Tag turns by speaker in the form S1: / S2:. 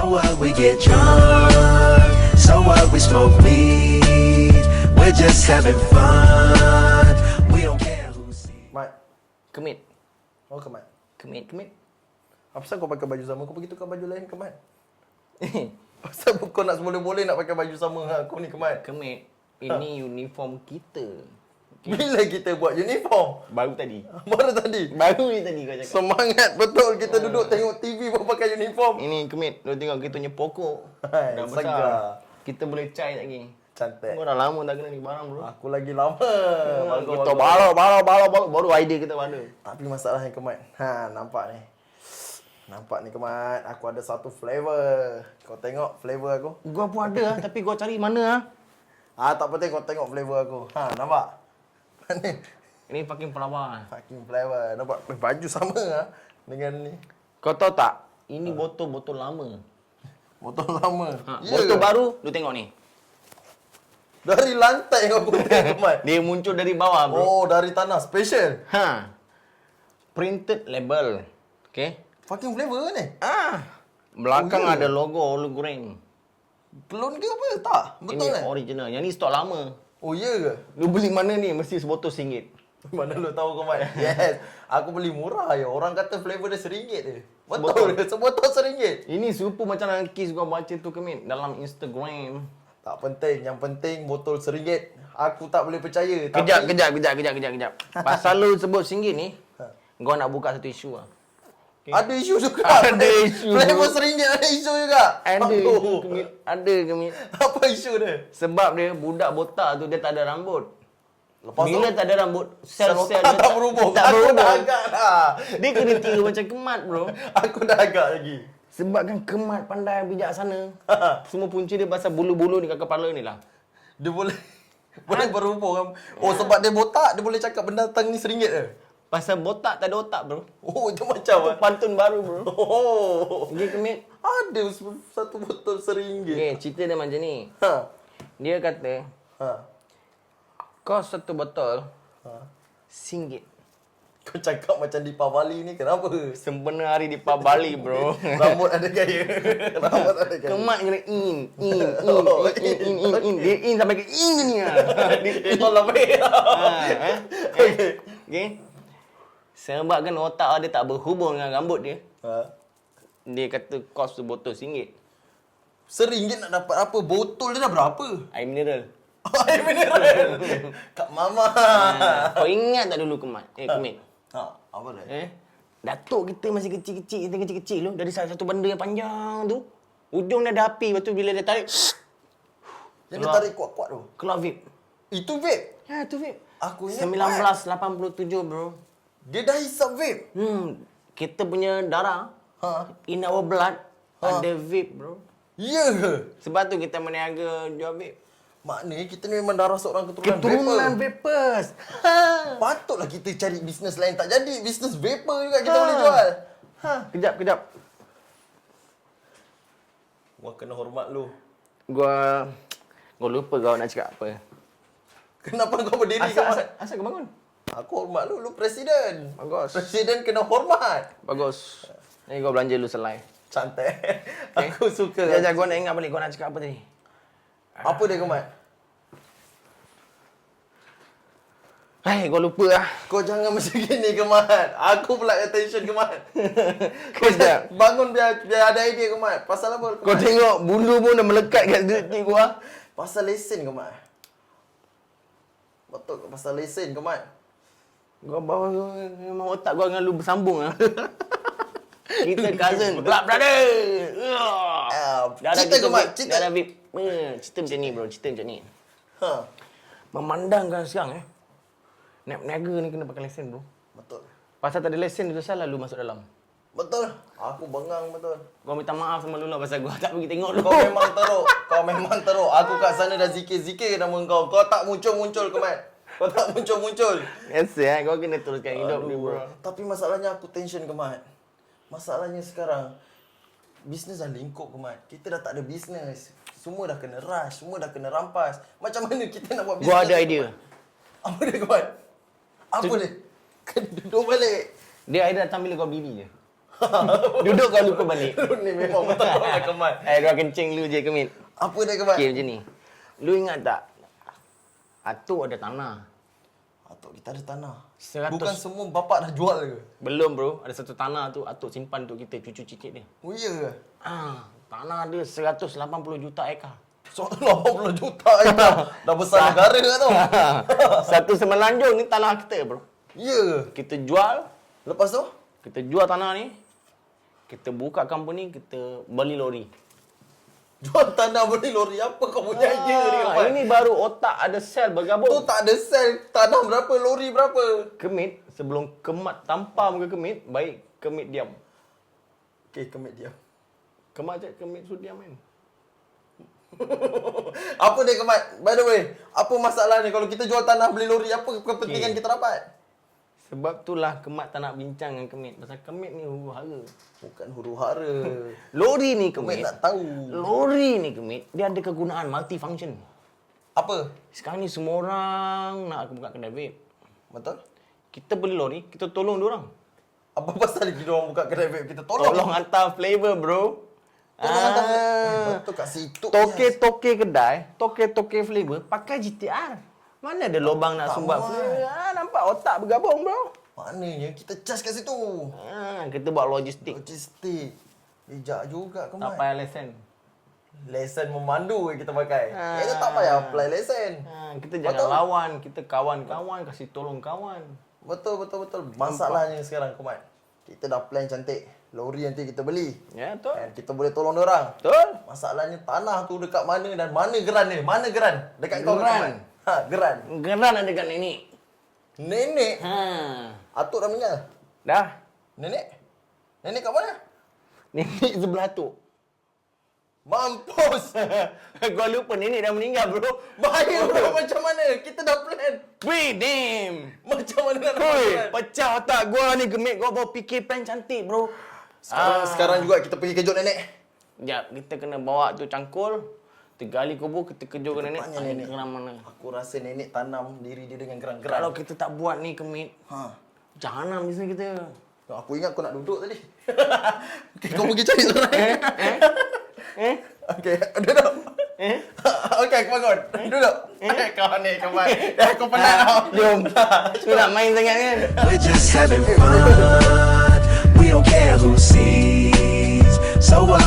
S1: So what we get drunk, so what we smoke weed. We're just having fun. We don't care who sees.
S2: Mat.
S3: Kemit.
S2: Oh, ke Mat?
S3: Kemit, kemit.
S2: Apa pasal kau pakai baju sama? Kau pergi tukar baju lain ke Mat? Pasal kau nak boleh-boleh nak pakai baju sama dengan aku ni ke Mat?
S3: kemit. Ini uniform kita.
S2: Bila kita buat uniform?
S3: Baru tadi.
S2: Baru tadi.
S3: Baru ni tadi kau cakap.
S2: Semangat betul kita duduk tengok TV pun pakai uniform.
S3: Ini kemit. Lu tengok kita punya pokok.
S2: Hai,
S3: Dah
S2: segar.
S3: besar. Kita boleh cai lagi.
S2: Cantik.
S3: Kau dah lama dah kena ni barang bro.
S2: Aku lagi lama. Bagus,
S3: Kita baru, baru, baru, baru, baru idea kita ada.
S2: Tapi masalahnya Kemat. Ha, nampak ni. Nampak ni Kemat. Aku ada satu flavor. Kau tengok flavor aku.
S3: Gua pun ada lah, tapi gua cari mana ah?
S2: Ah, tak penting kau tengok flavor aku. Ha, nampak? Ni
S3: Ini fucking pelawar.
S2: fucking flavor. Nampak baju sama ah dengan ni.
S3: Kau tahu tak? Ini botol-botol lama.
S2: Botol lama.
S3: Ha,
S2: Ya
S3: botol
S2: ke?
S3: baru, lu tengok ni.
S2: Dari lantai kau putih Kemat.
S3: Dia muncul dari bawah bro.
S2: Oh, dari tanah special.
S3: Ha. Printed label. Okay.
S2: Fucking flavor ni.
S3: Ah. Belakang
S2: Oh, ya?
S3: ada logo hologram.
S2: Pelon ke apa? Tak. Betul
S3: Ini
S2: kan?
S3: original. Yang ni stok lama.
S2: Oh, ya ke?
S3: Lu beli mana ni? Mesti sebotol singgit.
S2: Mana lu tahu kau Mat? Yes. Aku beli murah je. Orang kata flavor dia seringgit je. Betul? Sebotol seringgit.
S3: Ini serupa macam dalam kes gua baca tu kemit dalam Instagram.
S2: Tak penting. Yang penting botol seringgit. Aku tak boleh percaya.
S3: Kejap,
S2: Tapi-
S3: kejap, kejap, kejap, kejap, kejap. Pasal lu sebut singgit ni, gua nak buka satu isu lah.
S2: Ada isu juga.
S3: Ada isu.
S2: Flavor seringgit ada isu juga.
S3: Ada kemit. Ada kemit.
S2: Apa isu dia?
S3: Sebab dia budak botak tu dia tak ada rambut.
S2: Lepas
S3: Bila
S2: tu,
S3: tak ada rambut,
S2: sel
S3: sel-sel dia
S2: tak berhubung.
S3: Tak
S2: aku dah
S3: berhubung.
S2: agak dah.
S3: Dia kena tiru macam kemat bro.
S2: Aku dah agak lagi.
S3: Sebabkan kemat pandai bijaksana. Semua punca dia pasal bulu-bulu ni kat kepala ni lah.
S2: Dia boleh boleh berhubung. kan? Oh sebab dia botak, dia boleh cakap benda datang ni seringgit ke?
S3: Pasal botak tak ada otak bro.
S2: Oh itu macam
S3: Itu
S2: ah.
S3: pantun baru bro.
S2: Oh.
S3: Okey kemit.
S2: Ada satu botol seringgit.
S3: Okey, cerita dia macam ni.
S2: Ha.
S3: Dia kata,
S2: Ha.
S3: kos satu botol
S2: Ha.
S3: singgit.
S2: Kau cakap macam di Pavali ni kenapa?
S3: Sempena hari di Bali bro.
S2: Rambut ada gaya. Rambut ada gaya.
S3: Kemat kena in, in, in,
S2: Oh,
S3: in, in, in, in, in. Dia in sampai ke in ni lah. Dia
S2: Itu lebih.
S3: Ha, eh? Okay. Sebabkan otak dia tak berhubung dengan rambut dia.
S2: Ha.
S3: Dia kata kos tu botol singgit.
S2: Seringgit nak dapat apa? Botol dia dah berapa?
S3: Air mineral.
S2: Air mineral. Kak Mama.
S3: Ha, kau ingat tak dulu kemat? Eh, kemit.
S2: Ha, apa dia?
S3: Eh? Datuk kita masih kecil-kecil, kita kecil-kecil tu. Dari satu benda yang panjang tu. Ujung dia ada api. Lepas tu bila dia tarik,
S2: Yang dia tarik kuat-kuat tu.
S3: keluar vape.
S2: Itu vape.
S3: Ya, tu vape.
S2: Aku ingat
S3: 1987 bro.
S2: Dia dah hisap vape.
S3: Hmm, kita punya darah,
S2: Ha.
S3: in our blood,
S2: Ha.
S3: ada vape bro.
S2: Ya ke?
S3: Sebab tu kita meniaga jual vape.
S2: Maknanya kita ni memang darah seorang keturunan,
S3: Keturunan
S2: vapor.
S3: vapers. Ha.
S2: Patutlah kita cari bisnes lain. Tak jadi. Bisnes vapor juga kita
S3: Ha.
S2: boleh jual.
S3: Ha. Kejap, kejap.
S2: Wah, kena hormat lu.
S3: Gua gua lupa kau nak cakap apa.
S2: Kenapa kau berdiri
S3: Asal, asal, asal kau bangun?
S2: Aku hormat lu. Lu presiden.
S3: Bagus.
S2: Presiden kena hormat.
S3: Bagus. Ni gua belanja lu selai.
S2: Cantik. Aku suka.
S3: Sekejap, sekejap, gua nak ingat balik gua nak cakap apa tadi.
S2: Apa dia, Kemat?
S3: Hai, gua lupa lah.
S2: Kau jangan macam gini, Kemat. Aku pula attention, Kemat. Kau
S3: Kejap.
S2: bangun biar, biar ada idea, Kemat. Pasal apa?
S3: Kau
S2: Kemat?
S3: tengok bulu pun dah melekat kat detik gua.
S2: Pasal lesen, Kemat. Betul ke pasal lesen, Kemat?
S3: Gua bawa memang otak gua dengan lu bersambung ah. Kita cousin, blood brother.
S2: Ah,
S3: Dah ada
S2: cerita
S3: kita
S2: ke, Mat? Cerita.
S3: Dah vape. Hmm, cerita macam ni bro, cerita macam ni.
S2: Ha.
S3: Memandangkan sekarang eh. Nak berniaga ni kena pakai lesen bro.
S2: Betul.
S3: Pasal tak ada lesen itu salah lu masuk dalam.
S2: Betul. Aku bengang betul.
S3: Gua minta maaf sama lu lah pasal gua tak pergi tengok lu.
S2: Kau memang teruk. Kau memang teruk. Aku kat sana dah zikir-zikir nama kau. Kau tak muncul-muncul, Kemat. Kau tak muncul-muncul.
S3: Biasa eh, kau kena teruskan hidup ni bro.
S2: Tapi masalahnya aku tension kemat. Masalahnya sekarang bisnes dah lingkup kemat. Kita dah tak ada bisnes. Semua dah kena rush, semua dah kena rampas. Macam mana kita nak buat bisnes?
S3: Gua ada idea.
S2: Kemat? Apa dia kemat? Apa dia? Kena duduk balik.
S3: Dia idea datang bila kau bini je. Duduk kau lupa balik.
S2: ni memang betul lah Kemal.
S3: Eh, kau kencing lu je Kemit.
S2: Apa dia Kemal?
S3: Okey macam ni. Lu ingat tak? Atuk ada tanah.
S2: Atuk kita ada tanah.
S3: Seratus-
S2: Bukan semua bapak dah jual ke?
S3: Belum bro, ada satu tanah tu Atuk simpan untuk kita cucu cicit dia.
S2: Oh iya ke?
S3: Ah, tanah dia 180 juta ekar.
S2: So, 80 juta je dah. Dah besar negara tu.
S3: Satu semenanjung ni tanah kita bro.
S2: Ya ke?
S3: Kita jual,
S2: Lepas tu?
S3: kita jual tanah ni. Kita buka company, kita beli lori.
S2: Jual tanah beli lori apa kau punya idea ni
S3: Ah,
S2: Kemal?
S3: ini baru otak ada sel
S2: Tu
S3: bergabung.
S2: tak ada sel tanah berapa, lori berapa?
S3: Kemit, sebelum kemat tampar muka kemit, baik kemit diam.
S2: Okay, kemit dia.
S3: Kemat je kemit suruh diam kan.
S2: apa dia kemat? By the way, apa masalah ni kalau kita jual tanah beli lori, apa kepentingan
S3: Okay.
S2: kita dapat?
S3: Sebab itulah kemat tak nak bincang dengan kemit. Pasal kemit ni huru hara.
S2: Bukan huru hara.
S3: Lori ni
S2: Kemit
S3: kemit.
S2: nak tahu.
S3: Lori ni kemit, dia ada kegunaan multifunction.
S2: Apa?
S3: Sekarang ni semua orang nak buka kedai vape.
S2: Betul?
S3: Kita beli lori, kita tolong dia orang.
S2: Apa pasal kita orang buka kedai vape? Kita tolong.
S3: Tolong hantar flavor, bro.
S2: Tolong hantar.
S3: Ah.
S2: Betul kat situ.
S3: Toke-toke kedai, toke-toke flavor pakai GTR. Mana ada lubang nak
S2: Tak
S3: sumbat flavor? Ah, nampak otak bergabung, bro.
S2: Maknanya kita charge kat situ.
S3: Ah, kita buat logistik.
S2: Logistik. Bijak juga
S3: Tak
S2: kemat.
S3: payah lesen.
S2: Lesen memandu yang kita pakai.
S3: Ah.
S2: Kita tak payah apply lesen.
S3: Ah, kita jangan
S2: Betul.
S3: lawan, kita kawan-kawan, kasih tolong kawan.
S2: Betul, betul, betul. Masalahnya sekarang, Kumat. Kita dah plan cantik. Lori nanti kita beli.
S3: Ya, betul.
S2: Dan kita boleh tolong dia orang.
S3: Betul.
S2: Masalahnya tanah tu dekat mana dan mana geran dia? Mana geran? Dekat kau ke,
S3: Geran.
S2: Ha, geran.
S3: Geran ada kat nenek.
S2: Nenek.
S3: Ha.
S2: Atuk dah meninggal.
S3: Dah.
S2: Nenek? Nenek kat mana?
S3: Nenek sebelah tu.
S2: Mampus.
S3: Kau lupa nenek dah meninggal, bro.
S2: Bahaya bro. Macam mana? Kita dah plan.
S3: Wait, damn.
S2: Macam mana nak
S3: Oi,
S2: plan?
S3: pecah otak gua ni gemik gua bawa fikir plan cantik, bro.
S2: Sekarang, sekarang juga kita pergi kejut nenek.
S3: Sekejap, kita kena bawa tu cangkul tergali kubur kita kejur kita
S2: nenek?
S3: Ah,
S2: nenek.
S3: geram mana
S2: aku rasa nenek tanam diri dia dengan geram-geram.
S3: kalau kita tak buat ni kemit
S2: ha.
S3: jangan ambil sini kita.
S2: Tuh, aku ingat kau nak duduk tadi. Okay, kau pergi cari sorang
S3: eh eh, eh?
S2: okey duduk.
S3: Eh?
S2: Okey aku bangun. eh? duduk. Eh? Kau ni kau mai eh, aku penat ah, tau.
S3: jom. Tu nak main sangat kan?
S1: We just having fun. We don't care who sees. So uh,